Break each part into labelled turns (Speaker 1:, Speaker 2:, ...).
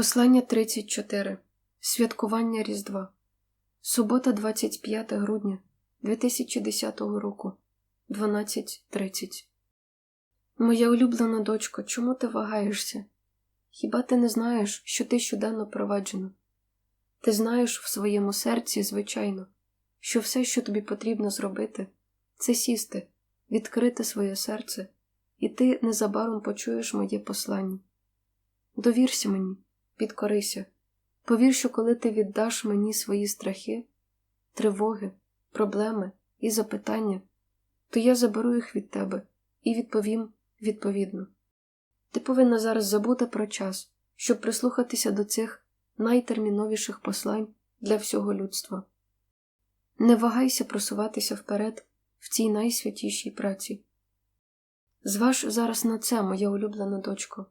Speaker 1: Послання 34. Святкування Різдва. Субота, 25 грудня 2010 року. 12.30. Моя улюблена дочко, чому ти вагаєшся? Хіба ти не знаєш, що ти щоденно проваджена? Ти знаєш в своєму серці, звичайно, що все, що тобі потрібно зробити, це сісти, відкрити своє серце, і ти незабаром почуєш моє послання. Довірся мені підкорися. Повір, що коли ти віддаш мені свої страхи, тривоги, проблеми і запитання, то я заберу їх від тебе і відповім відповідно. Ти повинна зараз забути про час, щоб прислухатися до цих найтерміновіших послань для всього людства. Не вагайся просуватися вперед в цій найсвятішій праці. Зваж зараз на це, моя улюблена дочко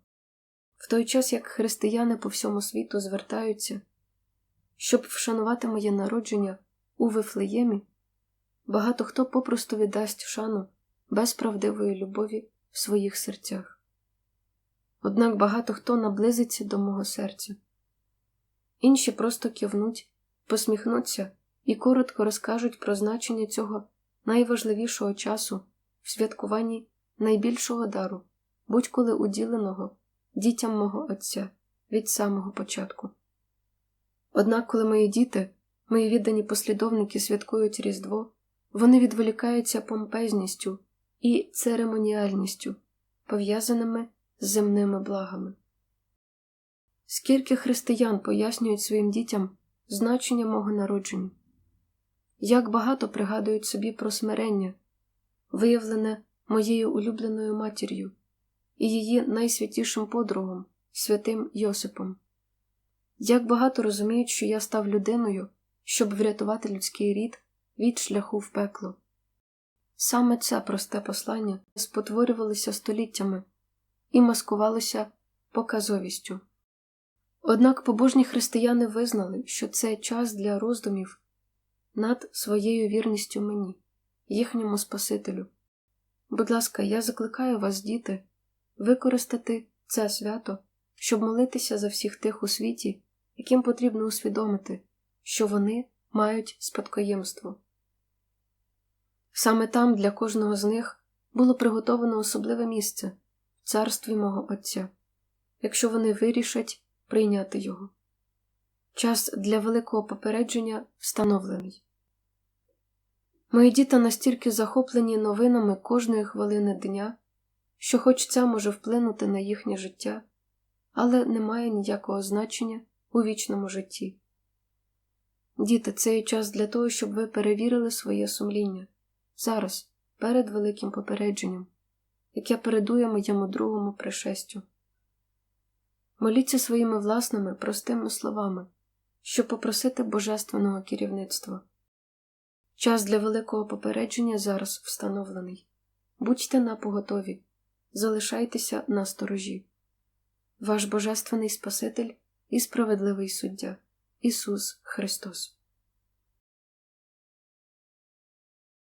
Speaker 1: в той час як християни по всьому світу звертаються, щоб вшанувати моє народження у Вифлеємі, багато хто попросту віддасть шану без правдивої любові в своїх серцях. Однак багато хто наблизиться до мого серця, інші просто кивнуть, посміхнуться і коротко розкажуть про значення цього найважливішого часу в святкуванні найбільшого дару, будь-коли уділеного дітям мого Отця від самого початку. Однак, коли мої діти, мої віддані послідовники святкують Різдво, вони відволікаються помпезністю і церемоніальністю, пов'язаними з земними благами. Скільки християн пояснюють своїм дітям значення мого народження, як багато пригадують собі про смирення, виявлене моєю улюбленою матір'ю, і її найсвятішим подругом, святим Йосипом. Як багато розуміють, що я став людиною, щоб врятувати людський рід від шляху в пекло. Саме це просте послання спотворювалося століттями і маскувалося показовістю. Однак побожні християни визнали, що це час для роздумів над своєю вірністю мені, їхньому Спасителю. Будь ласка, я закликаю вас, діти, використати це свято, щоб молитися за всіх тих у світі, яким потрібно усвідомити, що вони мають спадкоємство. Саме там для кожного з них було приготовано особливе місце в царстві мого Отця, якщо вони вирішать прийняти його. Час для великого попередження встановлений. Мої діти настільки захоплені новинами кожної хвилини дня що хоч це може вплинути на їхнє життя, але не має ніякого значення у вічному житті. Діти, це є час для того, щоб ви перевірили своє сумління зараз, перед великим попередженням, яке передує моєму другому пришестю. Моліться своїми власними простими словами, щоб попросити божественного керівництва. Час для великого попередження зараз встановлений. Будьте на поготові залишайтеся на сторожі. Ваш Божественний Спаситель і справедливий суддя Ісус Христос.